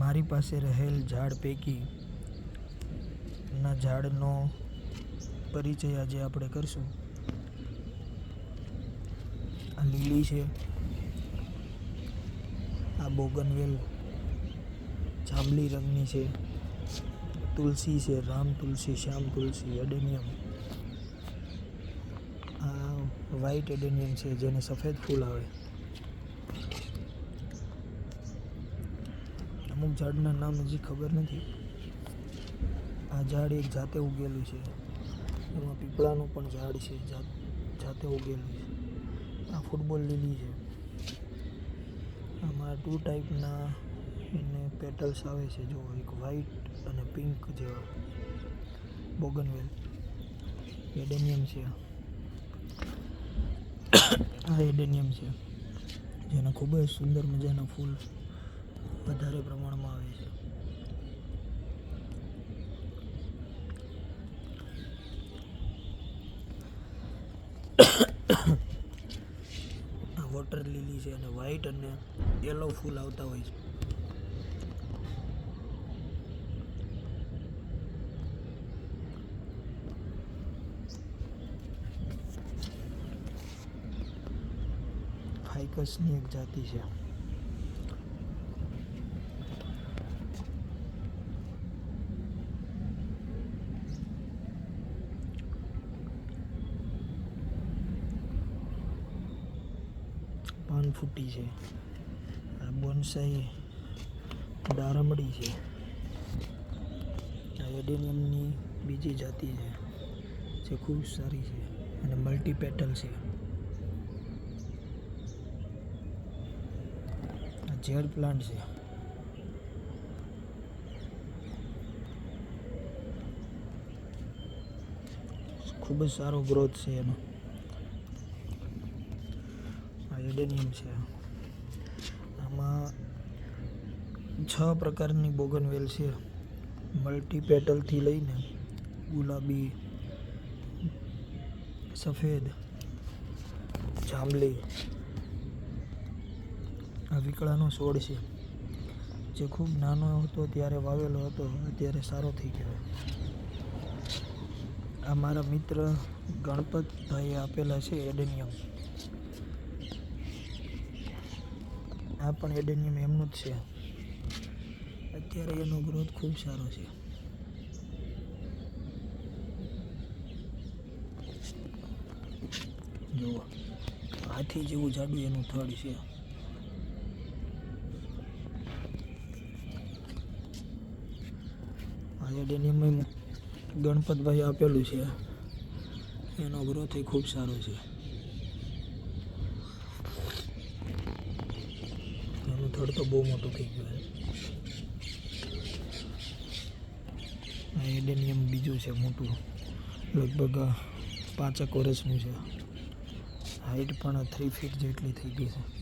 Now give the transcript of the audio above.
મારી પાસે રહેલ ઝાડ પૈકી ના ઝાડનો પરિચય આજે આપણે કરશું. આ લીલી છે, આ બોગનવેલ જાંબલી રંગની છે, તુલસી છે, રામ તુલસી, શ્યામ તુલસી, એડેનિયમ. આ વ્હાઈટ એડેનિયમ છે જેને સફેદ ફૂલ આવે. અમુક ઝાડના નામ હજી ખબર નથી. આ ઝાડ એક જાતે ઉગેલું છે. એમાં પીપળાનું પણ ઝાડ છે, જાત- ઉગેલું છે. આ ફૂટબોલ લીલી છે. આમાં ટુ ટાઈપના એને પેટલ્સ આવે છે જો એક વ્હાઈટ અને પિંક જેવા. બોગનવેલ. એડેનિયમ છે. આ એડેનિયમ છે. જેના ખૂબ જ સુંદર મજાના ફૂલ વધારે પ્રમાણમાં આવે છે. વોટર લીલી છે અને વ્હાઈટ અને યલો ફૂલ આવતા હોય છે. ફાઇકસની એક જાતિ છે. પાનફૂટી છે. આ બોનસાઈ દારમડી છે. આ એડેનિયમની બીજી જાતિ છે, જે ખૂબ સારી છે અને મલ્ટીપેટલ છે. આ ઝેર પ્લાન્ટ છે. ખૂબ જ સારો ગ્રોથ છે એનો. આ એડેનિયમ છે. આમાં છ પ્રકારની બોગનવેલ છે. મલ્ટીપેટલથી લઈને ગુલાબી, સફેદ, જાંબલી આ વીકળાનો છોડ છે. જે ખૂબ નાનો હતો ત્યારે વાવેલો હતો, અત્યારે સારો થઈ ગયો. આ મારા મિત્ર ગણપતભાઈએ આપેલા છે એડેનિયમ. આ પણ એડેનિયમ એમનું જ છે. અત્યારે એનો ગ્રોથ ખૂબ સારો છે. જુઓ, હાથી જેવું જાડું એનું થડ છે. એડેનિયમ ગણપતભાઈ આપેલું છે. એનો ગ્રોથ એ ખૂબ સારો છે. એનું તો બહુ મોટું થઈ ગયું છે. આ એડેનિયમ બીજું છે, મોટું. લગભગ પાંચેક વર્ષનું છે. હાઈટ પણ થ્રી ફીટ જેટલી થઈ ગઈ છે.